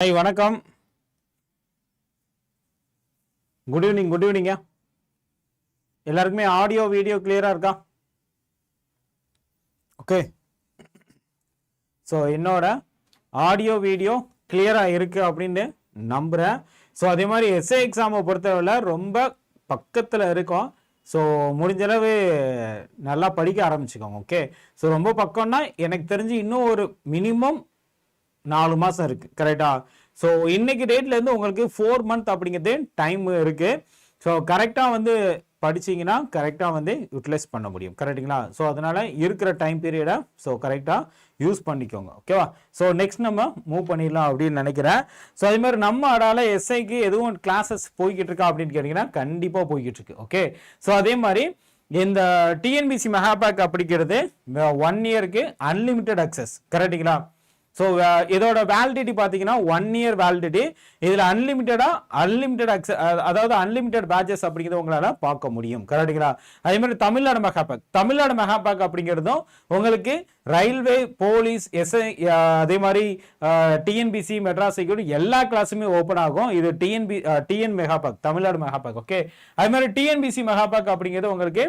Hi வணக்கம். Good evening good evening எல்லாருக்குமே audio video கிளியராக இருக்கா? ஓகே ஸோ என்னோட ஆடியோ வீடியோ கிளியராக இருக்குது அப்படின்னு நம்புகிறேன் ஸோ அதே மாதிரி எஸ்ஏ எக்ஸாமை பொறுத்தவரை ரொம்ப பக்கத்தில் இருக்கும். ஸோ முடிஞ்சளவு நல்லா படிக்க ஆரம்பிச்சுக்கோங்க ஓகே ஸோ ரொம்ப பக்கம்னா எனக்கு தெரிஞ்சு இன்னும் ஒரு மினிமம் நாலு மாசம் இருக்கு கரெக்டா ஸோ இன்னைக்கு டேட்ல இருந்து உங்களுக்கு ஃபோர் மந்த் அப்படிங்கிறது டைம் இருக்கு. ஸோ கரெக்டா வந்து படிச்சீங்கன்னா கரெக்டாக வந்து யூட்டிலைஸ் பண்ண முடியும் கரெக்டுங்களா ஸோ அதனால இருக்கிற டைம் பீரியடை ஸோ கரெக்டாக யூஸ் பண்ணிக்கோங்க ஓகேவா ஸோ நெக்ஸ்ட் நம்ம மூவ் பண்ணிடலாம் அப்படின்னு நினைக்கிறேன். ஸோ அதேமாதிரி நம்ம அடால எஸ்ஐக்கு எதுவும் கிளாஸஸ் போய்கிட்டு இருக்கா அப்படின்னு கேட்டிங்கன்னா கண்டிப்பாக போய்கிட்டு இருக்கு ஓகே ஸோ அதே மாதிரி இந்த டிஎன்பிசி மெகாபேக் அப்படிங்கிறது ஒன் இயருக்கு அன்லிமிட்டெட் அக்சஸ் கரெக்டுங்களா ஸோ uh, இதோட வேலிடிட்டி பார்த்தீங்கன்னா ஒன் இயர் வேலிடிட்டி இதில் அன்லிமிட்டடாக அன்லிமிட்டட் அக்ச அதாவது அன்லிமிட்டட் பேட்சஸ் அப்படிங்கிறத உங்களால் பார்க்க முடியும். கரெக்டுங்களா அதே மாதிரி தமிழ்நாடு மெகாபேக் தமிழ்நாடு மெகாபேக் அப்படிங்கிறதும் உங்களுக்கு ரயில்வே போலீஸ் எஸ்ஐ அதே மாதிரி டிஎன்பிசி மெட்ராஸ் செக்யூரிட்டி எல்லா கிளாஸுமே ஓப்பன் ஆகும். இது TNP TN mega pack Tamil Nadu mega pack okay அதே மாதிரி டிஎன்பிசி மெகாபேக் அப்படிங்கிறது உங்களுக்கு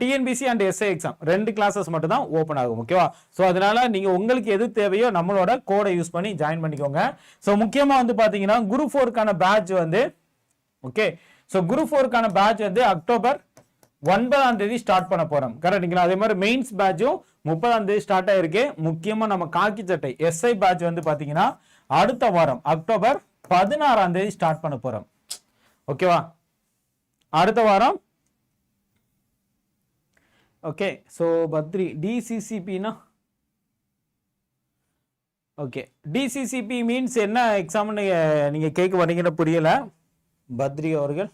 டிஎன்பிசி அண்ட் எஸ்ஐ எக்ஸாம் ரெண்டு கிளாஸஸ் மட்டும் தான் ஓப்பன் ஆகும் ஓகேவா ஸோ அதனால நீங்க உங்களுக்கு எது தேவையோ நம்மளோட கோடை யூஸ் பண்ணி ஜாயின் பண்ணிக்கோங்க. ஸோ முக்கியமா வந்து பாத்தீங்கன்னா குரூப் ஃபோருக்கான பேட்ச் வந்து ஓகே ஸோ குரூப் ஃபோருக்கான பேட்ச் வந்து அக்டோபர் ஒன்பதாம் தேதி ஸ்டார்ட் பண்ண போறோம். கரெக்டுங்களா அதே மாதிரி மெயின்ஸ் பேட்சும் முப்பதாம் தேதி ஸ்டார்ட் ஆயிருக்கு. முக்கியமா நம்ம காக்கி சட்டை எஸ்ஐ பேட்ச் வந்து பாத்தீங்கன்னா அடுத்த வாரம் அக்டோபர் பதினாறாம் தேதி ஸ்டார்ட் பண்ண போறோம். ஓகேவா அடுத்த வாரம் ஓகே ஸோ பத்ரி டிசிசிபினா ஓகே டிசிசிபி மீன்ஸ் என்ன எக்ஸாம்னு நீங்கள் கேட்க வரீங்கன்னு புரியல. பத்ரி அவர்கள்.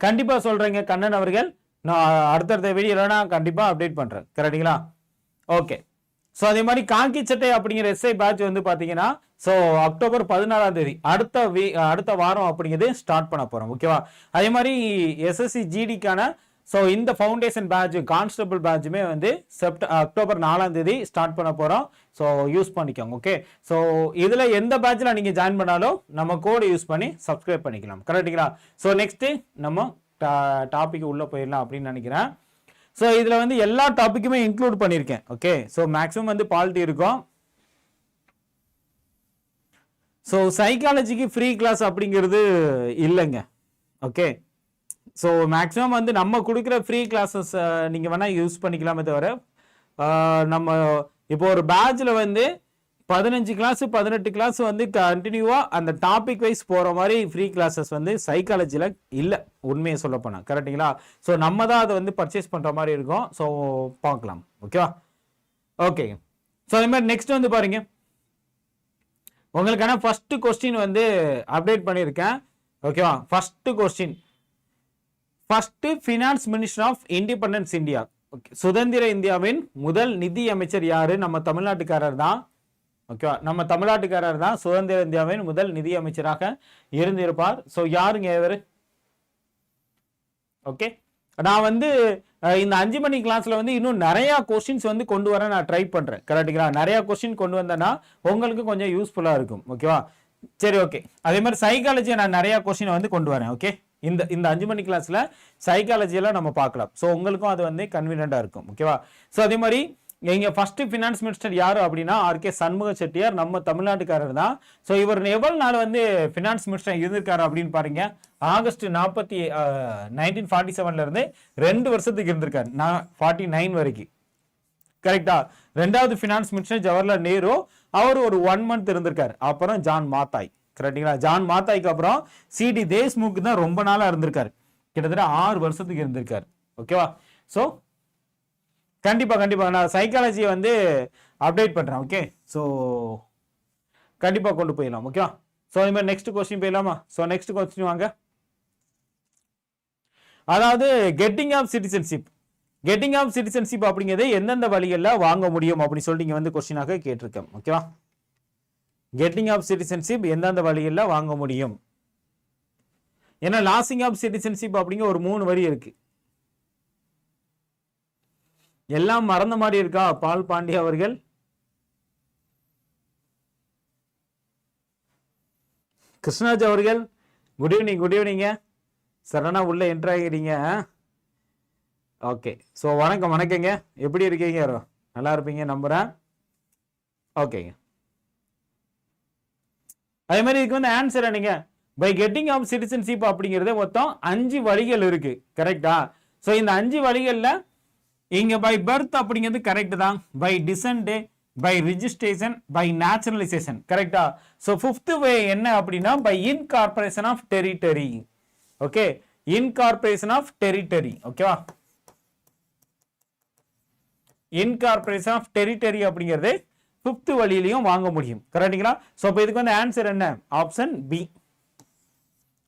கண்டிப்பாக சொல்கிறேங்க கண்ணன் அவர்கள். நான் அடுத்தடுத்த வீடியோவில் நான் கண்டிப்பாக அப்டேட் பண்ணுறேன் கரெக்டுங்களா ஓகே ஸோ அதே மாதிரி காங்கி சட்டை அப்படிங்கிற எஸ்ஐ பேட்ச் வந்து பார்த்தீங்கன்னா ஸோ அக்டோபர் பதினாறாம் தேதி அடுத்த வீ அடுத்த வாரம் அப்படிங்கிறது ஸ்டார்ட் பண்ண போகிறோம் ஓகேவா அதே மாதிரி எஸ்எஸ்சி ஜிடிக்கான ஸோ இந்த ஃபவுண்டேஷன் பேட்ச் கான்ஸ்டபிள் பேட்சுமே வந்து செப்ட அக்டோபர் நாலாம் தேதி ஸ்டார்ட் பண்ண போகிறோம் ஸோ யூஸ் பண்ணிக்கோங்க ஓகே ஸோ இதில் எந்த பேட்சில் நீங்கள் ஜாயின் பண்ணாலும் நம்ம கோடு யூஸ் பண்ணி சப்ஸ்கிரைப் பண்ணிக்கலாம் கரெக்டுங்களா ஸோ நெக்ஸ்ட்டு நம்ம டாபிக் உள்ளே போயிடலாம் அப்படின்னு நினைக்கிறேன். ஸோ இதில் வந்து எல்லா டாப்பிக்குமே இன்க்ளூட் பண்ணியிருக்கேன் ஓகே ஸோ மேக்ஸிமம் வந்து பாலிட்டி இருக்கும். ஸோ சைக்காலஜிக்கு ஃப்ரீ கிளாஸ் அப்படிங்கிறது இல்லைங்க. ஓகே ஸோ மேக்ஸிமம் வந்து நம்ம கொடுக்குற ஃப்ரீ கிளாஸஸ் நீங்கள் வேணால் யூஸ் பண்ணிக்கலாமே தவிர நம்ம இப்போ ஒரு பேட்சில் வந்து பதினஞ்சு கிளாஸ் பதினெட்டு கிளாஸ் வந்து கண்டினியூவாக அந்த டாபிக் வைஸ் போகிற மாதிரி ஃப்ரீ கிளாஸஸ் வந்து சைக்காலஜியில் இல்லை. உண்மையை சொல்ல போனால் கரெக்டுங்களா ஸோ நம்ம தான் அதை வந்து பர்ச்சேஸ் பண்ணுற மாதிரி இருக்கும். ஸோ பார்க்கலாம். ஓகேவா ஓகே ஸோ அதே மாதிரி நெக்ஸ்ட் வந்து பாருங்கள் உங்களுக்கான ஃபர்ஸ்ட் கொஸ்டின் வந்து அப்டேட் பண்ணியிருக்கேன். ஓகேவா first question first finance minister of independence India okay சுதந்திர இந்தியாவின் முதல் நிதி அமைச்சர் யாரு? நம்ம தமிழ்நாட்டுக்காரர் தான். ஓகேவா நம்ம தமிழ்நாட்டுக்காரர் தான் சுதந்திர இந்தியாவின் முதல் நிதி அமைச்சராக இருந்திருப்பார். ஸோ யாருங்க இவர்? ஓகே நான் வந்து இந்த அஞ்சு மணி கிளாஸ்ல வந்து இன்னும் நிறைய கொஸ்டின்ஸ் வந்து கொண்டு வர நான் ட்ரை பண்றேன். கரெக்டுங்களா நிறைய கொஸ்டின் கொண்டு வந்தேன்னா உங்களுக்கு கொஞ்சம் யூஸ்ஃபுல்லா இருக்கும். ஓகேவா சரி ஓகே அதே மாதிரி சைக்காலஜியை நான் நிறைய கொஸ்டினை வந்து கொண்டு வரேன் ஓகே இந்த இந்த அஞ்சு மணி கிளாஸ்ல சைக்காலஜியெல்லாம் நம்ம பார்க்கலாம். ஸோ உங்களுக்கும் அது வந்து கன்வீனியண்டா இருக்கும். ஓகேவா ஸோ அதே மாதிரி எங்க ஃபர்ஸ்ட் ஃபினான்ஸ் மினிஸ்டர் யாரு அப்படின்னா ஆர்கே சண்முக செட்டியார் நம்ம தமிழ்நாட்டுக்காரர் தான். ஸோ இவர் எவ்வளவு நாள் வந்து ஃபினான்ஸ் மினிஸ்டர் இருந்திருக்காரு அப்படின்னு பாருங்க. ஆகஸ்ட் நாற்பத்தி நைன்டீன் ஃபார்ட்டி செவன்ல இருந்து ரெண்டு வருஷத்துக்கு இருந்திருக்காரு. நான் ஃபார்ட்டி நைன் வரைக்கும் கரெக்டா ரெண்டாவது ஃபினான்ஸ் மினிஸ்டர் ஜவஹர்லால் நேரு அவர் ஒரு ஒன் மந்த் இருந்திருக்காரு. அப்புறம் ஜான் மாத்தாய். கரெக்டுங்களா ஜான் மாத்தாய்க்கு அப்புறம் சிடி தேஷ்முக் தான் ரொம்ப நாளா இருந்திருக்காரு. கிட்டத்தட்ட ஆறு வருஷத்துக்கு இருந்திருக்காரு. ஓகேவா ஸோ கண்டிப்பாக கண்டிப்பாக நான் சைக்காலஜியை வந்து அப்டேட் பண்ணுறேன் ஓகே ஸோ கண்டிப்பாக கொண்டு போயிடலாம் ஓகேவா ஸோ அதே மாதிரி நெக்ஸ்ட் கொஸ்டின் போயிடலாமா? ஸோ நெக்ஸ்ட் கொஸ்டின் வாங்க. அதாவது getting of citizenship getting of citizenship அப்படிங்கிறது எந்தெந்த வழிகளில் வாங்க முடியும் அப்படின்னு சொல்லி நீங்கள் வந்து கொஸ்டினாக கேட்டிருக்கேன் ஓகேவா கெட்டிங் ஆஃப் சிட்டிசன்ஷிப் எந்தெந்த வழிகளில் வாங்க முடியும்? ஏன்னா லாசிங் ஆஃப் சிட்டிசன்ஷிப் அப்படிங்கிற ஒரு மூணு வரி இருக்குது எல்லாம் மறந்த மாதிரி இருக்கா பால் பாண்டிய அவர்கள்? கிருஷ்ணராஜ் அவர்கள் குட் ஈவினிங் குட் ஈவினிங்க சடனாக உள்ளே என்ட்ராகிறீங்க ஓகே ஸோ வணக்கம் வணக்கங்க. எப்படி இருக்கீங்க? யாரோ நல்லா இருப்பீங்க நம்புகிறேன் ஓகேங்க அதே மாதிரி இதுக்கு வந்து ஆன்சர் என்னங்க? பை கெட்டிங் ஆஃப் சிட்டிசன்ஷிப் அப்படிங்கிறது மொத்தம் அஞ்சு வழிகள் இருக்குது கரெக்டா ஸோ இந்த அஞ்சு வழிகளில் இங்க பை பர்த் அப்படிங்கிறது கரெக்ட் தான். By descent by registration by naturalisation கரெக்டா ஸோ ஃபிஃப்த் வே என்ன அப்படின்னா by incorporation of territory okay incorporation of territory ஓகேவா இன்கார்பரேஷன் ஆஃப் டெரிட்டரி அப்படிங்கிறது ஃபிஃப்த் வழியிலையும் வாங்க முடியும். கரெக்டுங்களா ஸோ இப்போ இதுக்கு வந்து ஆன்சர் என்ன? Option B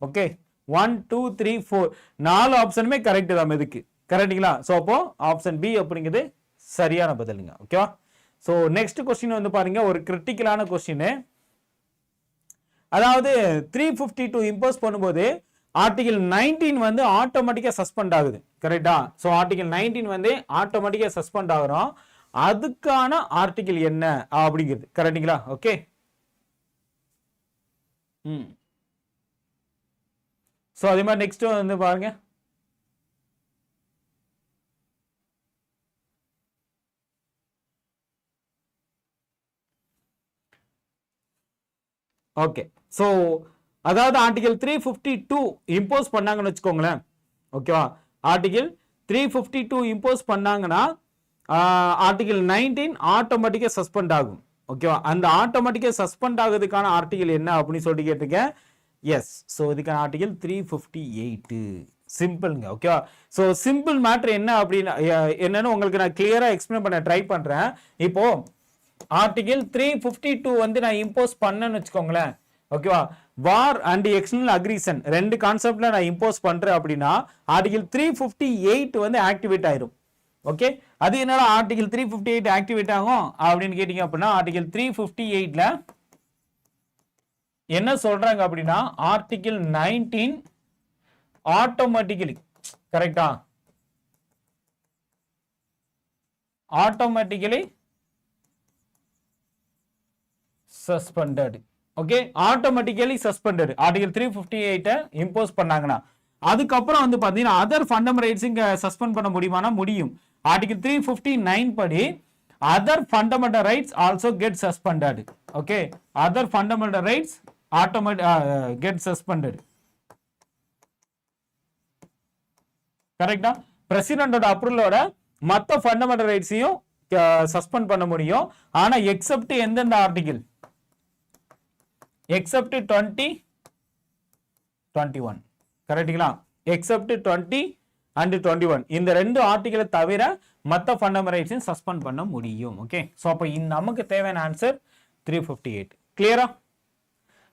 okay one two three four நாலு ஆப்ஷனுமே கரெக்ட் தான் இதுக்கு. கரெக்டுங்களா? ஸோ அப்போ ஆப்ஷன் பி அப்படிங்கிறது சரியான பதிலுங்க. ஓகேவா ஸோ நெக்ஸ்ட் கொஸ்டின் வந்து பாருங்க ஒரு கிரிட்டிக்கலான கொஸ்டின் அதாவது த்ரீ ஃபிஃப்டி டூ இம்போஸ் பண்ணும்போது ஆர்டிகல் நைன்டீன் வந்து ஆட்டோமேட்டிக்காக சஸ்பெண்ட் ஆகுது. கரெக்டா ஸோ ஆர்டிகல் நைன்டீன் வந்து ஆட்டோமேட்டிக்காக சஸ்பெண்ட் ஆகிறோம். அதுக்கான ஆர்டிகல் என்ன அப்படிங்கிறது? கரெக்டுங்களா ஓகே ம் ஸோ அதே மாதிரி நெக்ஸ்ட் வந்து பாருங்க. ஓகே ஸோ அதாவது article three fifty two impose பண்ணாங்கன்னு வச்சுக்கோங்களேன். ஓகேவா article three fifty two impose பண்ணாங்கன்னா ஆர்டிகல் நைன்டீன் ஆட்டோமேட்டிக்காக சஸ்பெண்ட் ஆகும். ஓகேவா அந்த ஆட்டோமேட்டிக்காக சஸ்பெண்ட் ஆகுறதுக்கான ஆர்டிகல் என்ன அப்படின்னு சொல்லிட்டு கேட்டிருக்கேன்? எஸ் ஸோ இதுக்கான ஆர்டிகல் த்ரீ ஃபிஃப்டி எயிட்டு சிம்பிள்ங்க ஓகேவா ஸோ சிம்பிள் மேட்ரு என்ன அப்படின்னு என்னன்னு உங்களுக்கு நான் கிளியராக எக்ஸ்பிளைன் பண்ண ட்ரை பண்ணுறேன் இப்போது ஆர்டிகிள் த்ரீ ஃபிஃப்டி டூ வந்து நான் இம்போஸ் பண்ணேன்னு வச்சுக்கோங்களேன். ஓகேவா வார் அண்ட் எக்ஸ்டர்னல் அக்ரிசன் ரெண்டு கான்செப்ட்ல நான் இம்போஸ் பண்றேன் அப்படின்னா ஆர்டிகிள் த்ரீ ஃபிஃப்டி எயிட் வந்து ஆக்டிவேட் ஆயிரும். ஓகே அது என்னடா article three fifty eight activate ஆகும் அப்படின்னு கேட்டீங்க அப்படின்னா ஆர்டிகிள் த்ரீ ஃபிஃப்டி எயிட்ல என்ன சொல்றாங்க அப்படின்னா ஆர்டிகிள் நைன்டீன் ஆட்டோமேட்டிக்கலி கரெக்டா automatically suspended okay automatically suspended article three fifty எயிட்டை impose பண்ணாங்கன்னா அதுக்கப்புறம் வந்து பார்த்தீங்கன்னா அதர் ஃபண்டம் ரைட்ஸ் இங்கே சஸ்பெண்ட் பண்ண முடியுமானா முடியும். ஆர்டிகல் த்ரீ ஃபிஃப்டி நைன் படி other fundamental rights also get suspended okay other fundamental rights automate get suspended கரெக்டா பிரசிடண்டோட அப்ரூவலோட மற்ற ஃபண்டமெண்டல் ரைட்ஸையும் சஸ்பெண்ட் பண்ண முடியும். ஆனா எக்ஸப்ட் எந்தெந்த article except twenty twenty one கரெக்டுங்களா except twenty and twenty one இந்த ரெண்டு ஆர்டிகளை தவிர மற்ற ஃபண்டமெண்டல் சஸ்பெண்ட் பண்ண முடியும். ஓகே ஸோ அப்போ நமக்கு தேவையான ஆன்சர் த்ரீ ஃபிஃப்டி எயிட் கிளியரா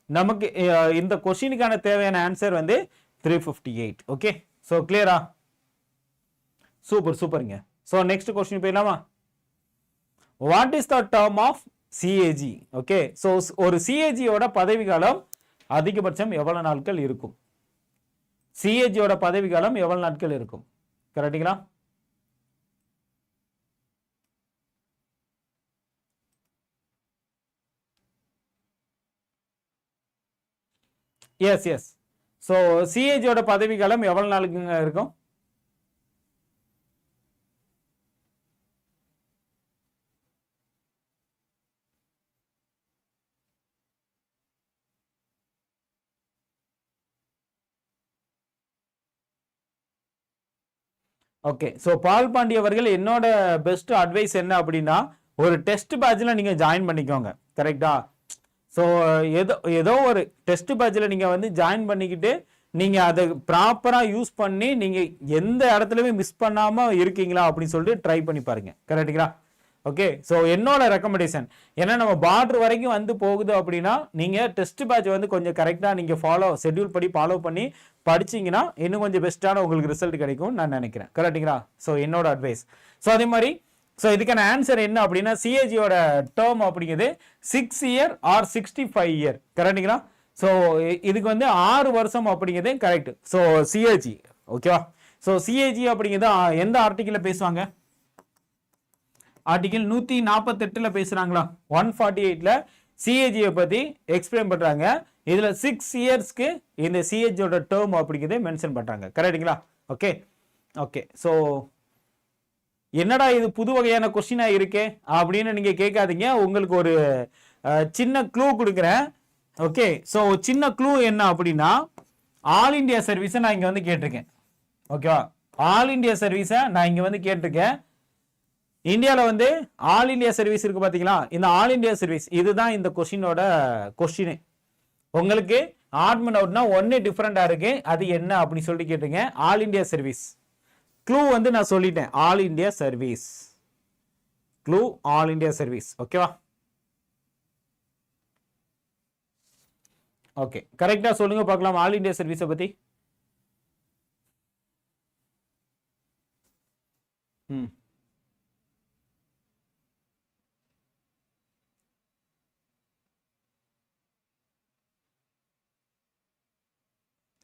நமக்கு இந்த கொஸ்டினுக்கான தேவையான ஆன்சர் வந்து three fifty eight okay so கிளியரா சூப்பர் சூப்பருங்க ஸோ நெக்ஸ்ட் கொஸ்டின் போயிடலாமா? What is the term of CAG okay so ஒரு சிஏஜியோட பதவிகாலம் அதிகபட்சம் எவ்வளோ நாட்கள் இருக்கும்? சிஏஜியோட பதவிகாலம் எவ்வளோ நாட்கள் இருக்கும்? கரெக்டுங்களா? எஸ் எஸ் ஸோ சிஏஜியோட பதவிக்காலம் எவ்வளோ நாளுக்குங்க இருக்கும்? ஓகே ஸோ பால் பாண்டி அவர்கள் என்னோட பெஸ்ட் அட்வைஸ் என்ன அப்படின்னா ஒரு டெஸ்ட் பேட்சில் நீங்கள் ஜாயின் பண்ணிக்கோங்க. கரெக்டா ஸோ ஏதோ ஏதோ ஒரு டெஸ்ட் பேட்சில் நீங்கள் வந்து ஜாயின் பண்ணிக்கிட்டு நீங்கள் அதை ப்ராப்பராக யூஸ் பண்ணி நீங்கள் எந்த இடத்துலையுமே மிஸ் பண்ணாமல் இருக்கீங்களா அப்படின்னு சொல்லிட்டு ட்ரை பண்ணி பாருங்க. கரெக்டுங்களா ஓகே ஸோ என்னோட ரெக்கமெண்டேஷன் ஏன்னா நம்ம பார்டர் வரைக்கும் வந்து போகுது அப்படின்னா நீங்கள் டெஸ்ட் பேட்ச் வந்து கொஞ்சம் கரெக்டாக நீங்கள் ஃபாலோ ஷெட்யூல் படி ஃபாலோ பண்ணி படிச்சிங்கன்னா இன்னும் கொஞ்சம் பெஸ்ட்டான உங்களுக்கு ரிசல்ட் கிடைக்கும் நான் நினைக்கிறேன். கரெக்டுங்களா ஸோ என்னோட அட்வைஸ் ஸோ அதே மாதிரி ஸோ இதுக்கான ஆன்சர் என்ன அப்படின்னா சிஏஜியோட டேர்ம் அப்படிங்கிறது six year or sixty five year கரெக்டுங்களா ஸோ இதுக்கு வந்து ஆறு வருஷம் அப்படிங்கிறது கரெக்ட் ஸோ சிஏஜி ஓகேவா ஸோ சிஏஜி அப்படிங்கிறது எந்த ஆர்டிக்கிளில் பேசுவாங்க? ஆர்டிகிள் நூற்றி நாற்பத்தெட்டில் பேசுகிறாங்களா ஒன் ஃபார்ட்டி எயிட்டில் சிஏஜியை பற்றி எக்ஸ்பிளைன் பண்ணுறாங்க இதில் சிக்ஸ் இயர்ஸ்க்கு இந்த சிஏஜியோட டேர்ம் அப்படிங்கிறத மென்ஷன் பண்ணுறாங்க கரெக்டுங்களா ஓகே ஓகே ஸோ என்னடா இது புது வகையான கொஸ்டினாக இருக்கே? அப்படின்னு நீங்க கேட்காதீங்க. உங்களுக்கு ஒரு சின்ன க்ளூ கொடுக்குறேன். ஓகே ஸோ சின்ன க்ளூ என்ன அப்படின்னா ஆல் இந்தியா சர்வீஸை நான் இங்க வந்து கேட்டிருக்கேன். ஓகேவா ஆல் இந்தியா சர்வீஸை நான் இங்க வந்து கேட்டிருக்கேன். இந்தியாவில் வந்து ஆல் இந்தியா சர்வீஸ் இருக்கு பார்த்தீங்களா இந்த ஆல் இந்தியா சர்வீஸ் இதுதான் இந்த கொஸ்டினோட கொஷினு உங்களுக்கு ஆட்மன் அவுட்னா ஒன்று டிஃப்ரெண்ட்டாக இருக்கு. அது என்ன அப்படின்னு சொல்லி கேட்டுங்க. ஆல் இந்தியா சர்வீஸ் க்ளூ வந்து நான் சொல்லிட்டேன். All India service clue all India service ஓகேவா ஓகே கரெக்டாக சொல்லுங்க பார்க்கலாம். ஆல் இந்தியா சர்வீஸை பற்றி ம்.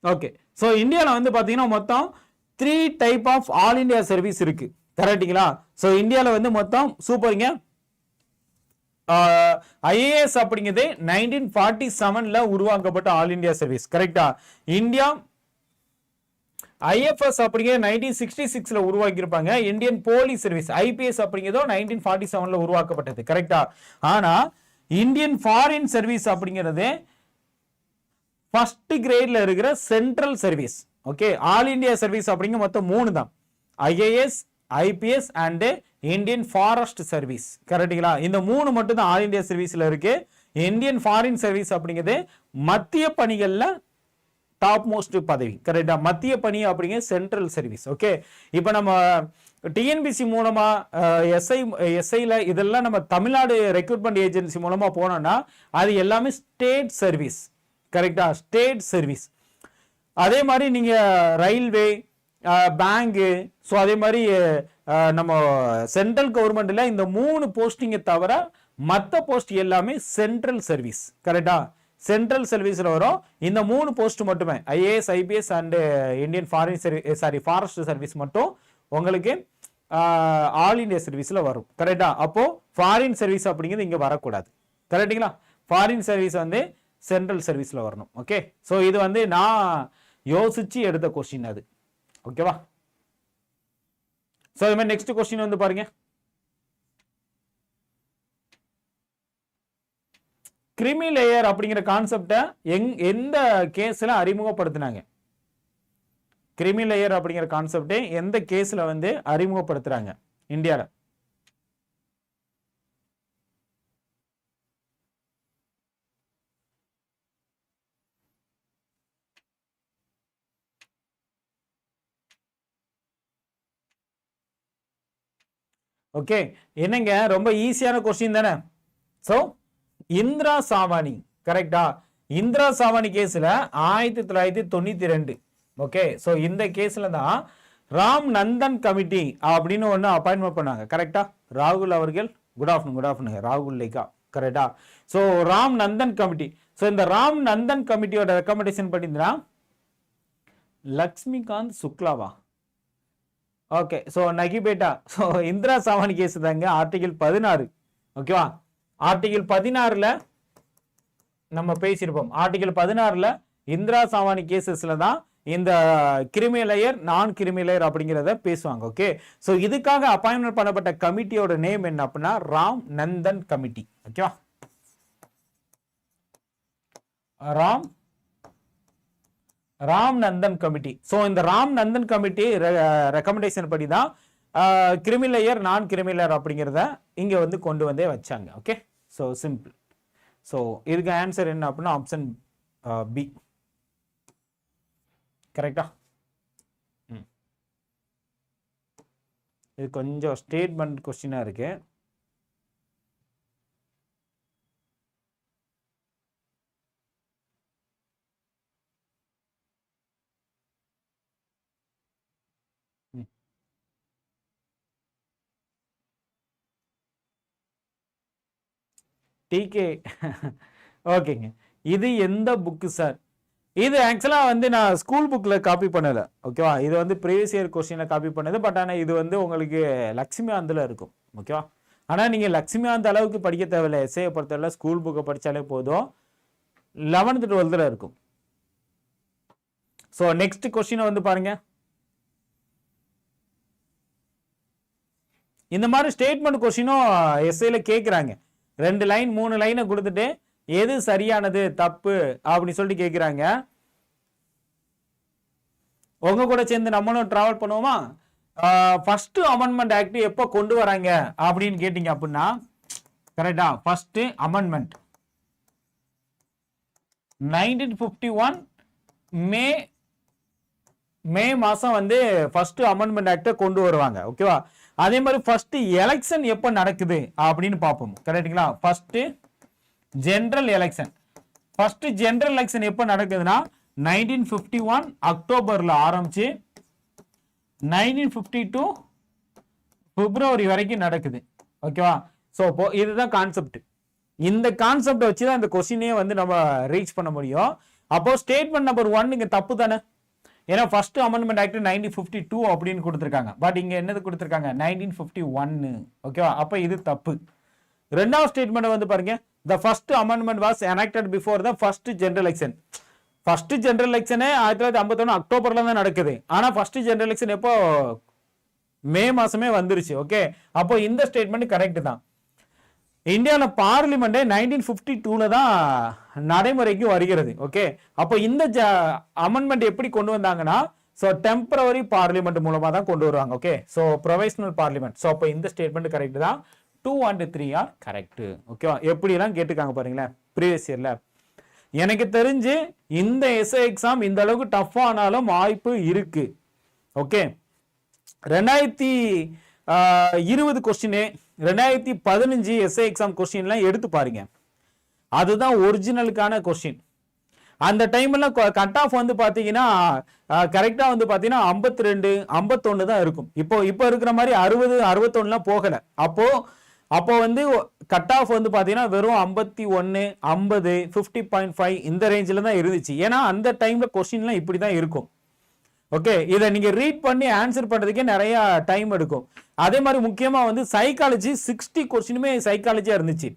ஓகே ஸோ இந்தியாவில் வந்து பார்த்தீங்கன்னா மொத்தம் three type of all India service இருக்கு. கரெக்டுங்களா ஸோ இந்தியாவில் வந்து மொத்தம் சூப்பருங்க ஐஏஎஸ் அப்படிங்கிறது நைன்டீன் ஃபார்ட்டி செவன்ல உருவாக்கப்பட்ட ஆல் இந்தியா சர்வீஸ் கரெக்டா இந்தியா ஐஎஃப்எஸ் அப்படிங்கிறது நைன்டீன் சிக்ஸ்டி சிக்ஸ்ல உருவாக்கியிருப்பாங்க. இந்தியன் போலீஸ் சர்வீஸ் ஐபிஎஸ் அப்படிங்கிறதோ நைன்டீன் ஃபார்ட்டி செவன்ல உருவாக்கப்பட்டது. கரெக்டா ஆனா இந்தியன் ஃபாரின் சர்வீஸ் அப்படிங்கிறது ஃபர்ஸ்ட் கிரேட்ல இருக்கிற central service okay all India service அப்படிங்க மொத்தம் மூணு தான். IAS IPS and Indian forest service கரெக்டுங்களா இந்த மூணு மட்டும் தான் ஆல் இந்தியா சர்வீஸ்ல இருக்கு. இந்தியன் ஃபாரின் சர்வீஸ் அப்படிங்கிறது மத்திய பணிகள்ல டாப் மோஸ்ட் பதவி. கரெக்டா மத்திய பணி அப்படிங்கிற சென்ட்ரல் சர்வீஸ் ஓகே இப்போ நம்ம டிஎன்பிசி மூலமா எஸ்ஐ எஸ்ஐல இதெல்லாம் நம்ம தமிழ்நாடு ரெக்ரூட்மெண்ட் ஏஜென்சி மூலமா போனோம்னா அது எல்லாமே ஸ்டேட் சர்வீஸ் கரெக்டா ஸ்டேட் சர்வீஸ் அதே மாதிரி நீங்க ரயில்வே பேங்கு ஸோ அதே மாதிரி நம்ம சென்ட்ரல் கவர்மெண்ட்ல இந்த மூணு போஸ்டிங்கை தவிர மற்ற போஸ்ட் எல்லாமே சென்ட்ரல் சர்வீஸ் கரெக்டா சென்ட்ரல் சர்வீஸில் வரும். இந்த மூணு போஸ்ட் மட்டுமே IAS IPS and Indian foreign service sorry forest service மட்டும் உங்களுக்கு ஆல் இந்தியா சர்வீஸில் வரும் கரெக்டா அப்போது ஃபாரின் சர்வீஸ் அப்படிங்கிறது இங்கே வரக்கூடாது கரெக்டுங்களா ஃபாரின் சர்வீஸ் வந்து சென்ட்ரல் சர்வீஸில் வரணும். ஓகே ஸோ இது வந்து நான் யோசிச்சு எடுத்த கொஸ்டின் அது. ஓகேவா ஸோ இது மாதிரி நெக்ஸ்ட் கொஸ்டின் வந்து பாருங்க. கிரிமி லேயர் அப்படிங்கிற கான்செப்டை எங் எந்த கேஸில் அறிமுகப்படுத்தினாங்க? கிரிமி லேயர் அப்படிங்கிற கான்செப்டே எந்த கேஸில் வந்து அறிமுகப்படுத்துகிறாங்க இந்தியாவில் ஓகே என்னங்க? ரொம்ப ஈஸியான கொஸ்டின் தானே? ஸோ இந்திரா சாவானி. கரெக்டா இந்திரா சாவானி கேஸில் ஆயிரத்தி தொள்ளாயிரத்தி தொண்ணூற்றி ரெண்டு. ஓகே ஸோ இந்த கேஸில் தான் ராம் நந்தன் கமிட்டி அப்படின்னு ஒன்று அப்பாயின்மெண்ட் பண்ணாங்க. கரெக்டா ராகுல் அவர்கள் குட் ஆஃப்டர்நூன் குட் ஆஃப்டர்நூன் ராகுல் லேகா. கரெக்டா so Ram Nandan committee. So இந்த ராம் நந்தன் கமிட்டியோட ரெக்கமெண்டேஷன் பண்ணியிருந்தா லக்ஷ்மிகாந்த் சுக்லாவா? ஓகே ஸோ நகிபேட்டா. ஸோ இந்திரா சவானி கேஸ் தாங்க. ஆர்டிகிள் பதினாறு. ஓகேவா ஆர்டிகிள் பதினாறுல நம்ம பேசியிருப்போம். ஆர்டிகிள் பதினாறுல இந்திரா சாவானி கேசஸ்ல தான் இந்த கிரிமிலேயர் நான் கிரிமிலேயர் அப்படிங்கிறத பேசுவாங்க. ஓகே ஸோ இதுக்காக அப்பாயின்மெண்ட் பண்ணப்பட்ட கமிட்டியோட நேம் என்ன அப்படின்னா ராம் நந்தன் கமிட்டி ஓகேவா ராம் ராம் நந்தன் கமிட்டி. ஸோ இந்த ராம் நந்தன் கமிட்டி ரெக்கமெண்டேஷன் படி தான் கிரிமிலேயர் நான் கிரிமிலேயர் அப்படிங்கிறத இங்கே வந்து கொண்டு வந்தே வச்சாங்க. ஓகே ஸோ சிம்பிள் ஸோ இதுக்கு ஆன்சர் என்ன அப்படின்னா ஆப்ஷன் பி கரெக்டா இது கொஞ்சம் ஸ்டேட்மெண்ட் கொஸ்டினாக இருக்குது டிகே ஓகேங்க இது எந்த புக்கு சார் இது ஆக்சுவலாக வந்து நான் ஸ்கூல் புக்கில் காப்பி பண்ணலை. ஓகேவா இது வந்து ப்ரீவியஸ் இயர் கொஸ்டினில் காப்பி பண்ணது பட் ஆனால் இது வந்து உங்களுக்கு லக்ஷ்மி அந்தில் இருக்கும். ஓகேவா ஆனால் நீங்கள் லக்ஷ்மி அந்த அளவுக்கு படிக்க தேவையில்லை. எஸ்ஏயை பொறுத்தவரை ஸ்கூல் புக்கை படித்தாலே போதும். லெவன்த்து டுவெல்த்தில் இருக்கும். ஸோ நெக்ஸ்ட் கொஸ்டினை வந்து பாருங்க. இந்த மாதிரி ஸ்டேட்மெண்ட் கொஸ்டினும் எஸ்ஏல கேட்குறாங்க ரெண்டு லைன் மூணு லைனை கொடுத்துட்டு எது சரியானது தப்பு அப்படின்னு சொல்லிட்டு கேட்குறாங்க உங்க கூட சேர்ந்து நம்மளும் டிராவல் பண்ணுவோமா? ஃபர்ஸ்ட் அமெண்ட்மெண்ட் ஆக்ட் எப்போ கொண்டு வராங்க அப்படின்னு கேட்டீங்க அப்படின்னா கரெக்டா first amendment nineteen fifty one May மே மாதம் வந்து ஃபர்ஸ்ட் அமெண்ட்மெண்ட் ஆக்டை கொண்டு வருவாங்க ஓகேவா அதே மாதிரி ஃபர்ஸ்ட் எலெக்ஷன் எப்போ நடக்குது அப்படின்னு பார்ப்போம். கரெக்டுங்களா first general election first general election எப்போ நடக்குதுன்னா நைன்டீன் ஃபிஃப்டி ஒன் அக்டோபரில் ஆரம்பிச்சு நைன்டீன் ஃபிஃப்டி டூ பிப்ரவரி வரைக்கும் நடக்குது. ஓகேவா ஸோ இப்போ இதுதான் கான்செப்ட் இந்த கான்செப்டை வச்சு தான் இந்த கொஸ்டினே வந்து நம்ம ரீச் பண்ண முடியும். அப்போ ஸ்டேட்மெண்ட் நம்பர் ஒன் இங்கே தப்பு தானே? ஏன்னா first amendment act nineteen fifty two அப்படின்னு கொடுத்துருக்காங்க. பட் இங்கே என்னது கொடுத்துருக்காங்க? நைன்டீன் ஃபிஃப்டி ஒன்னு ஓகேவா அப்போ இது தப்பு. ரெண்டாவது ஸ்டேட்மெண்ட் வந்து பாருங்க. The first amendment was enacted before the first general election first general எலெக்ஷனே ஆயிரத்தி தொள்ளாயிரத்தி ஐம்பத்தொன்று அக்டோபர்ல தான் நடக்குது. ஆனால் ஃபர்ஸ்ட் ஜெனரல் எலெக்ஷன் எப்போ? மே மாசமே வந்துருச்சு ஓகே அப்போ இந்த ஸ்டேட்மெண்ட் கரெக்ட் தான். இந்தியாவில் பார்லிமெண்ட்டே நைன்டீன் ஃபிஃப்டி டூவில் தான் நடைமுறைக்கு வருகிறது ஓகே அப்போ இந்த ஜ அமெண்ட்மெண்ட் எப்படி கொண்டு வந்தாங்கன்னா ஸோ டெம்பரவரி பார்லிமெண்ட் மூலமாக தான் கொண்டு வருவாங்க okay so professional parliament so அப்போ இந்த ஸ்டேட்மெண்ட் கரெக்ட் தான். Two and three are correct ஓகேவா எப்படிலாம் கேட்டுக்காங்க பாருங்களேன் ப்ரீவியஸ் இயரில் எனக்கு தெரிஞ்சு இந்த எஸ்ஐ எக்ஸாம் இந்த அளவுக்கு டஃப் ஆனாலும் வாய்ப்பு இருக்கு ஓகே ரெண்டாயிரத்தி இருபது கொஸ்டினு ரெண்டாயிரத்தி பதினஞ்சு எஸ்ஐ எக்ஸாம் கொஸ்டின்லாம் எடுத்து பாருங்க. அதுதான் ஒரிஜினலுக்கான கொஸ்டின். அந்த டைம்லாம் கட் ஆஃப் வந்து பார்த்தீங்கன்னா கரெக்டாக வந்து பார்த்தீங்கன்னா ஐம்பத்தி ரெண்டு ஐம்பத்தொன்னு தான் இருக்கும். இப்போ இப்போ இருக்கிற மாதிரி அறுபது அறுபத்தொன்னுலாம் போகலை. அப்போ அப்போ வந்து கட் ஆஃப் வந்து பார்த்தீங்கன்னா வெறும் ஐம்பத்தி ஒன்று ஐம்பது ஃபிஃப்டி பாயிண்ட் ஃபைவ் இந்த ரேஞ்சில் தான் இருந்துச்சு. ஏன்னா அந்த டைமில் கொஸ்டின்லாம் இப்படி தான் இருக்கும். ஓகே இதை நீங்க ரீட் பண்ணி ஆன்சர் பண்றதுக்கே நிறைய டைம் எடுக்கும். அதே மாதிரி முக்கியமா வந்து சைக்காலஜி சிக்ஸ்டி கொஸ்டினுமே சைக்காலஜியா இருந்துச்சு.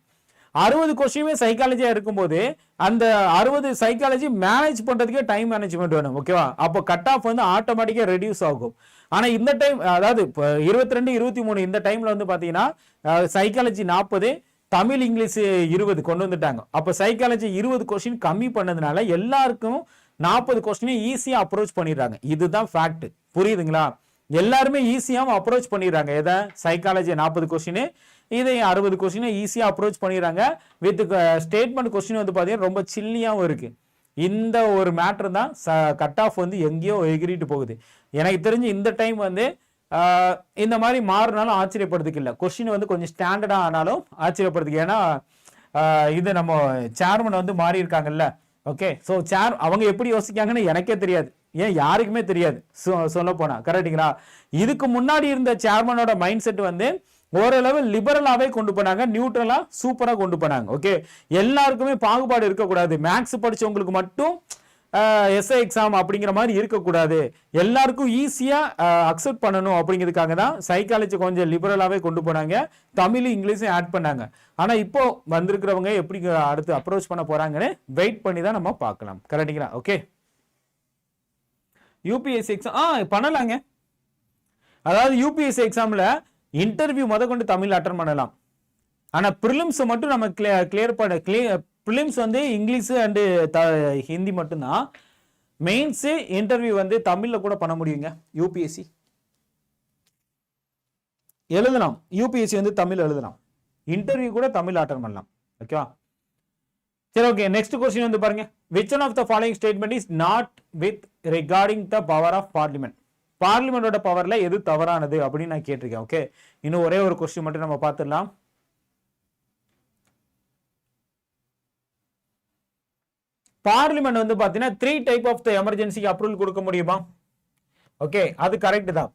அறுபது கொஸ்டினுமே சைக்காலஜியா இருக்கும்போது அந்த அறுபது சைக்காலஜி மேனேஜ் பண்றதுக்கே டைம் மேனேஜ்மெண்ட் வேணும் ஓகேவா அப்போ கட் ஆஃப் வந்து ஆட்டோமேட்டிக்கா ரெடியூஸ் ஆகும். ஆனா இந்த டைம் அதாவது இப்போ இருபத்தி ரெண்டு இருபத்தி மூணு இந்த டைம்ல வந்து பாத்தீங்கன்னா சைக்காலஜி நாற்பது தமிழ் இங்கிலீஷ் இருபது கொண்டு வந்துட்டாங்க. அப்போ சைக்காலஜி இருபது கொஸ்டின் கம்மி பண்ணதுனால எல்லாருக்கும் நாற்பது கொஸ்டினையும் ஈஸியாக அப்ரோச் பண்ணிடுறாங்க. இதுதான் ஃபேக்ட் புரியுதுங்களா? எல்லாருமே ஈஸியாக அப்ரோச் பண்ணிடுறாங்க. எதை? சைக்காலஜி நாற்பது கொஸ்டின் இதை அறுபது கொஸ்டினை ஈஸியாக அப்ரோச் பண்ணிடுறாங்க. வித் ஸ்டேட்மெண்ட் கொஸ்டின் வந்து பார்த்தீங்கன்னா ரொம்ப சில்லியாகவும் இருக்குது இந்த ஒரு மேட்ரு தான் ச கட் ஆஃப் வந்து எங்கேயோ எகிரிட்டு போகுது. எனக்கு தெரிஞ்சு இந்த டைம் வந்து இந்த மாதிரி மாறினாலும் ஆச்சரியப்படுறதுக்கு இல்லை. கொஸ்டின் வந்து கொஞ்சம் ஸ்டாண்டர்டாக ஆனாலும் ஆச்சரியப்படுறதுக்கு. ஏன்னா இது நம்ம சேர்மன் வந்து மாறி இருக்காங்கல்ல ஓகே ஸோ சேர் அவங்க எப்படி யோசிக்காங்கன்னு எனக்கே தெரியாது. ஏன்? யாருக்குமே தெரியாது. சொல்ல போனா கரெக்டுங்களா இதுக்கு முன்னாடி இருந்த சேர்மனோட மைண்ட் செட் வந்து ஓரளவு லிபரலாவே கொண்டு போனாங்க நியூட்ரலா சூப்பரா கொண்டு போனாங்க ஓகே எல்லாருக்குமே பாகுபாடு இருக்கக்கூடாது. மேக்ஸ் படிச்சவங்களுக்கு மட்டும் எஸ்ஐ எக்ஸாம் அப்படிங்கிற மாதிரி இருக்கக்கூடாது. எல்லாருக்கும் ஈஸியாக அக்செப்ட் பண்ணணும் அப்படிங்கிறதுக்காக தான் சைக்காலஜி கொஞ்சம் லிபரலாகவே கொண்டு போனாங்க. தமிழ் இங்கிலீஷும் ஆட் பண்ணாங்க. ஆனால் இப்போ வந்திருக்கிறவங்க எப்படி அடுத்து அப்ரோச் பண்ண போகிறாங்கன்னு வெயிட் பண்ணி தான் நம்ம பார்க்கலாம். கரெக்டுங்களா ஓகே யூபிஎஸ்சி எக்ஸாம் ஆ பண்ணலாங்க. அதாவது யூபிஎஸ்சி எக்ஸாமில் இன்டர்வியூ முத கொண்டு தமிழ் அட்டன் பண்ணலாம். ஆனால் ப்ரிலிம்ஸை மட்டும் நம்ம கிளியர் பண்ண கிளியர் ஃபிலிம்ஸ் வந்து இங்கிலீஷு அண்டு த ஹிந்தி மட்டும்தான். மெயின்ஸு இன்டர்வியூ வந்து தமிழில் கூட பண்ண முடியுங்க யூபிஎஸ்சி எழுதலாம். யூபிஎஸ்சி வந்து தமிழ் எழுதலாம். இன்டர்வியூ கூட தமிழ் அட்டன் பண்ணலாம். ஓகேவா சரி ஓகே நெக்ஸ்ட் கொஸ்டின் வந்து பாருங்க. Which one of the following statement is not with regarding the power of parliament பார்லிமெண்டோட பவரில் எது தவறானது அப்படின்னு நான் கேட்டிருக்கேன் ஓகே இன்னும் ஒரே ஒரு கொஸ்டின் மட்டும் நம்ம பார்த்துடலாம். பார்லிமெண்ட் வந்து பார்த்தீங்கன்னா த்ரீ டைப் ஆஃப் த எமர்ஜென்சிக்கு அப்ரூவல் கொடுக்க முடியுமா? ஓகே அது கரெக்ட் தான்.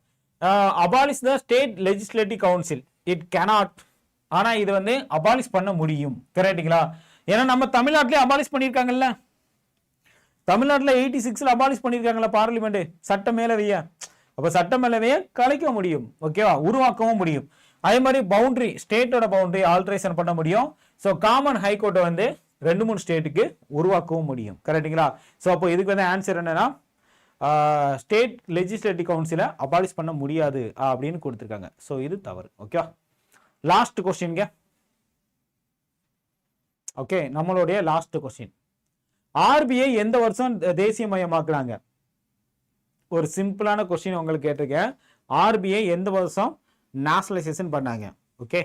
Abolish the state legislative council it cannot. ஆனால் இது வந்து அபாலிஷ் பண்ண முடியும். கரெக்டுங்களா ஏன்னா நம்ம தமிழ்நாட்டிலே அபாலிஷ் பண்ணியிருக்காங்கல்ல? தமிழ்நாட்டில் எயிட்டி சிக்ஸில் அபாலிஷ் பண்ணியிருக்காங்களா பார்லிமெண்ட்டு சட்ட மேலவையை. அப்போ சட்ட மேலவையை கலைக்க முடியும். ஓகேவா உருவாக்கவும் முடியும். அதே மாதிரி பவுண்ட்ரி ஸ்டேட்டோட பவுண்ட்ரி ஆல்ட்ரேஷன் பண்ண முடியும். ஸோ காமன் ஹைகோர்ட்டை வந்து ரெண்டு மூணு ஸ்டேட்டுக்கு உருவாக்கவும் முடியும். கரெக்டுங்களா ஸோ அப்போ இதுக்கு வந்து ஆன்சர் என்னன்னா ஸ்டேட் லெஜிஸ்லேட்டிவ் கவுன்சிலை அபாலிஷ் பண்ண முடியாது அப்படின்னு கொடுத்துருக்காங்க. ஸோ இது தவறு. ஓகே லாஸ்ட் கொஸ்டின்ங்க ஓகே நம்மளுடைய லாஸ்ட் கொஸ்டின் ஆர்பிஐ எந்த வருஷம் தேசிய மயமாக்குறாங்க? ஒரு சிம்பிளான கொஸ்டின் உங்களுக்கு கேட்டிருக்கேன். ஆர்பிஐ எந்த வருஷம் நேஷனலைசேஷன் பண்ணாங்க? ஓகே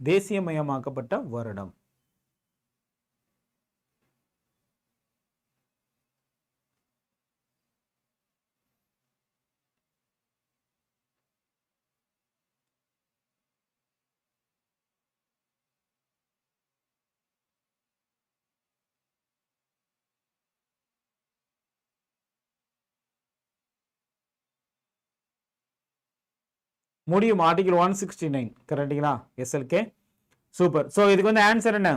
தேசியமயமாக்கப்பட்ட வருடம். முடியும். ஆர்டிகல் ஒன் சிக்ஸ்டி நைன் கரெக்டுங்களா எஸ்எல்கே சூப்பர் ஸோ இதுக்கு வந்து ஆன்சர் என்ன?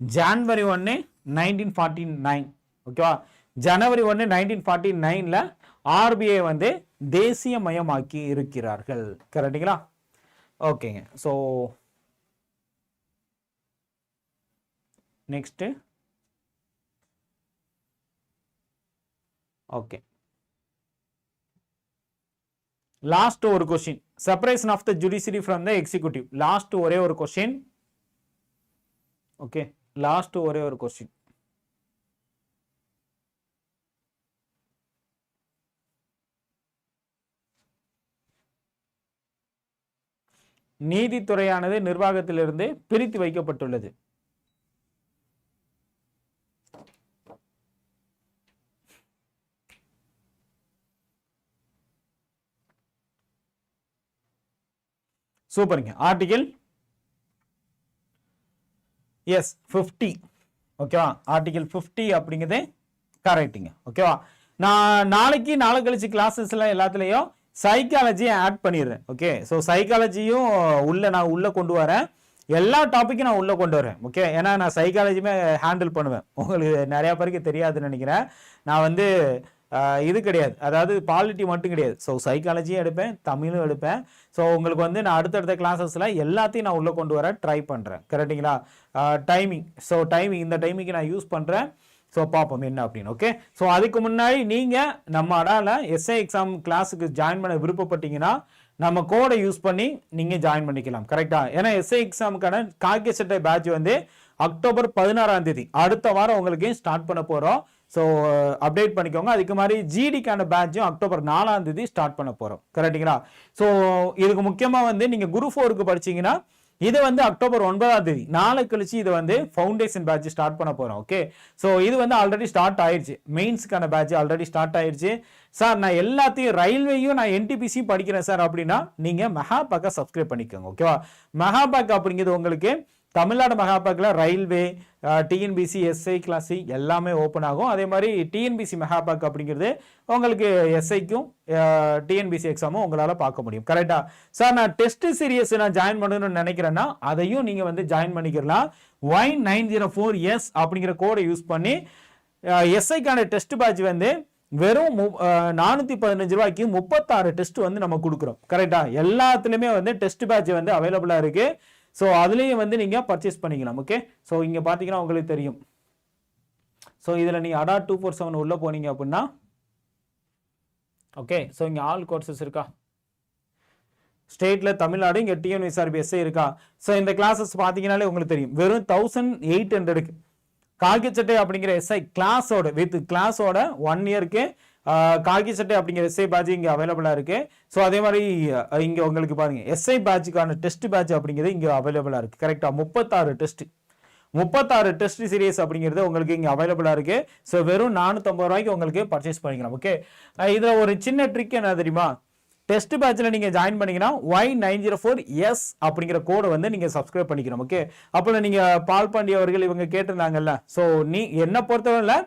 ஜான்வரி ஒன்று நைன்டீன் ஃபார்ட்டி நைன் ஓகேவா ஜனவரி ஒன்று நைன்டீன் ஃபார்ட்டி நைனில் ஆர்பிஐ வந்து தேசியமயமாக்கி இருக்கிறார்கள். கரெக்டுங்களா ஓகேங்க ஸோ நெக்ஸ்ட்டு ஓகே லாஸ்ட் ஒரு question separation of the judiciary from the executive last ஒரே ஒரு கொஸ்டின் ஓகே லாஸ்ட் ஒரே ஒரு கொஸ்டின் நீதித்துறையானது நிர்வாகத்திலிருந்து பிரித்து வைக்கப்பட்டுள்ளது. சூப்பருங்க. ஆர்டிகிள் எஸ் ஃபிஃப்டி ஓகேவா ஆர்டிகிள் ஃபிஃப்டி அப்படிங்கிறது கரெக்டுங்க ஓகேவா நான் நாளைக்கு நாளை கழிச்சு கிளாஸஸ்ல எல்லாத்துலேயும் சைக்காலஜியை ஆட் பண்ணிடுறேன். ஓகே ஸோ சைக்காலஜியும் உள்ள நான் உள்ள கொண்டு வரேன். எல்லா டாப்பிக்கும் நான் உள்ள கொண்டு வரேன். ஓகே ஏன்னா நான் சைக்காலஜியுமே ஹேண்டில் பண்ணுவேன். உங்களுக்கு நிறைய பேருக்கு தெரியாதுன்னு நினைக்கிறேன். நான் வந்து இது கிடையாது. அதாவது பாலிட்டி மட்டும் கிடையாது. ஸோ சைக்காலஜியும் எடுப்பேன் தமிழும் எடுப்பேன். ஸோ உங்களுக்கு வந்து நான் அடுத்தடுத்த கிளாஸஸில் எல்லாத்தையும் நான் உள்ளே கொண்டு வர ட்ரை பண்ணுறேன் கரெக்டுங்களா டைமிங் ஸோ டைமிங் இந்த டைமிங்க்கு நான் யூஸ் பண்ணுறேன் ஸோ பார்ப்போம் என்ன அப்படின்னு ஓகே ஸோ அதுக்கு முன்னாடி நீங்கள் நம்ம அடால எஸ்ஐ எக்ஸாம் கிளாஸுக்கு ஜாயின் பண்ண விருப்பப்பட்டீங்கன்னா நம்ம கோடை யூஸ் பண்ணி நீங்கள் ஜாயின் பண்ணிக்கலாம். கரெக்டாக ஏன்னா எஸ்ஐ எக்ஸாமுக்கான காக்கி சட்டை பேட்ச் வந்து அக்டோபர் பதினாறாம் தேதி. அடுத்த வாரம் உங்களுக்கு ஸ்டார்ட் பண்ண போகிறோம் ஸோ அப்டேட் uh, பண்ணிக்கோங்க. அதுக்கு மாதிரி ஜிடிக்கான பேட்சும் அக்டோபர் நாலாம் தேதி ஸ்டார்ட் பண்ண போகிறோம் கரெக்டுங்களா ஸோ இதுக்கு முக்கியமாக வந்து நீங்கள் குரு ஃபோருக்கு படிச்சீங்கன்னா இது வந்து அக்டோபர் ஒன்பதாம் தேதி நாளை கழிச்சு இது வந்து ஃபவுண்டேஷன் பேட்ச் ஸ்டார்ட் பண்ண போறோம். ஓகே ஸோ இது வந்து ஆல்ரெடி ஸ்டார்ட் ஆயிடுச்சு மெயின்ஸ்க்கான பேட்ச் ஆல்ரெடி ஸ்டார்ட் ஆயிடுச்சு சார் நான் எல்லாத்தையும் ரயில்வேயும் நான் என்டிபிசி படிக்கிறேன் சார் அப்படின்னா நீங்க மெகாபாக்கை சப்ஸ்கிரைப் பண்ணிக்கோங்க. ஓகேவா மெகாபாக் அப்படிங்கிறது உங்களுக்கு தமிழ்நாடு மகாபாக்கில் ரயில்வே டிஎன்பிசி எஸ்ஐ கிளாஸி எல்லாமே ஓப்பன் ஆகும். அதே மாதிரி டிஎன்பிசி மெகாபாக் அப்படிங்கிறது உங்களுக்கு எஸ்ஐக்கும் டிஎன்பிசி எக்ஸாமும் உங்களால் பார்க்க முடியும். கரெக்டாக சார் நான் டெஸ்ட் சீரியஸ் நான் ஜாயின் பண்ணணும்னு நினைக்கிறேன்னா அதையும் நீங்கள் வந்து join பண்ணிக்கிறலாம் Y nine zero four S அப்படிங்கிற கோடை யூஸ் பண்ணி எஸ்ஐக்கான டெஸ்ட் பேட்ச் வந்து வெறும் நானூற்றி பதினஞ்சு ரூபாய்க்கு முப்பத்தாறு டெஸ்ட் வந்து நம்ம கொடுக்குறோம். கரெக்டாக எல்லாத்துலேயுமே வந்து டெஸ்ட் பேட்ச் வந்து அவைலபிளாக இருக்குது ஸோ அதுலேயும் வந்து நீங்கள் பர்ச்சேஸ் பண்ணிக்கலாம் ஓகே ஸோ இங்கே பார்த்தீங்கன்னா உங்களுக்கு தெரியும். ஸோ இதில் நீங்கள் அடா டூ ஃபோர் செவன் உள்ளே போனீங்க அப்படின்னா ஓகே ஸோ இங்கே ஆல் கோர்சஸ் இருக்கா? ஸ்டேட்டில் தமிழ்நாடு இங்கே டிஎன்விஎஸ்ஆர்பி எஸ்ஐ இருக்கா? ஸோ இந்த கிளாஸஸ் பார்த்தீங்கனாலே உங்களுக்கு தெரியும். வெறும் தௌசண்ட் எயிட் ஹண்ட்ரடுக்கு காக்கிச்சட்டை அப்படிங்கிற எஸ்ஐ கிளாஸோட வித் கிளாஸோட ஒன் இயருக்கு காக்கி சட்டை அப்படிங்கிற எஸ்ஐ பேட்ச் இங்கே அவைலபிளாக இருக்கு. ஸோ அதே மாதிரி இங்கே உங்களுக்கு பாருங்கள் எஸ்ஐ பேட்சுக்கான டெஸ்ட் பேட்ச் அப்படிங்கிறது இங்கே அவைலபிளாக இருக்குது கரெக்டாக முப்பத்தாறு டெஸ்ட் முப்பத்தாறு டெஸ்ட் சீரியஸ் அப்படிங்கிறது உங்களுக்கு இங்கே அவைலபிளாக இருக்கு. ஸோ வெறும் நானூற்றம்பது ரூபாய்க்கு உங்களுக்கு பர்ச்சேஸ் பண்ணிக்கலாம். ஓகே இதில் ஒரு சின்ன ட்ரிக் என்ன தெரியுமா? டெஸ்ட் பேட்சில் நீங்கள் ஜாயின் பண்ணீங்கன்னா Y nine zero four S அப்படிங்கிற கோடை வந்து நீங்கள் சப்ஸ்கிரைப் பண்ணிக்கணும். ஓகே அப்போ நீங்கள் பால் பாண்டி அவர்கள் இவங்க கேட்டிருந்தாங்கல்ல. ஸோ நீ என்னை பொறுத்தவரை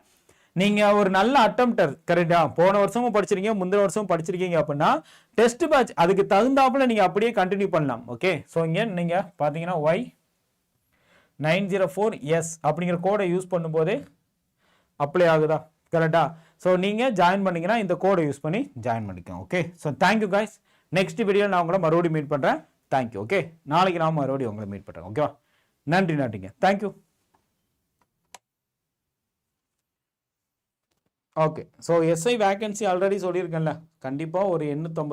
நீங்கள் ஒரு நல்ல அட்டம்ப்டர் கரெக்டா போன வருஷமும் படிச்சிருக்கீங்க முந்தின வருஷமும் படிச்சிருக்கீங்க அப்படின்னா டெஸ்ட் பேட்ச் அதுக்கு தகுந்தாப்புல நீங்கள் அப்படியே கண்டினியூ பண்ணலாம். ஓகே ஸோ இங்கே நீங்கள் பார்த்தீங்கன்னா Y nine zero four S அப்படிங்கிற கோடை யூஸ் பண்ணும்போது அப்ளை ஆகுதா? கரெக்டா ஸோ நீங்கள் ஜாயின் பண்ணீங்கன்னா இந்த கோடை யூஸ் பண்ணி ஜாயின் பண்ணிக்கோங்க okay so thank you guys next video நான் உங்களை மறுபடியும் மீட் பண்ணுறேன் தேங்க்யூ ஓகே நாளைக்கு நான் மறுபடியும் உங்களை மீட் பண்ணுறேன் ஓகேவா நன்றி நன்றிங்க. Thank you okay so SI vacancy already சொல்லியிருக்கேன்ல. கண்டிப்பாக ஒரு எண்ணூற்றம்பது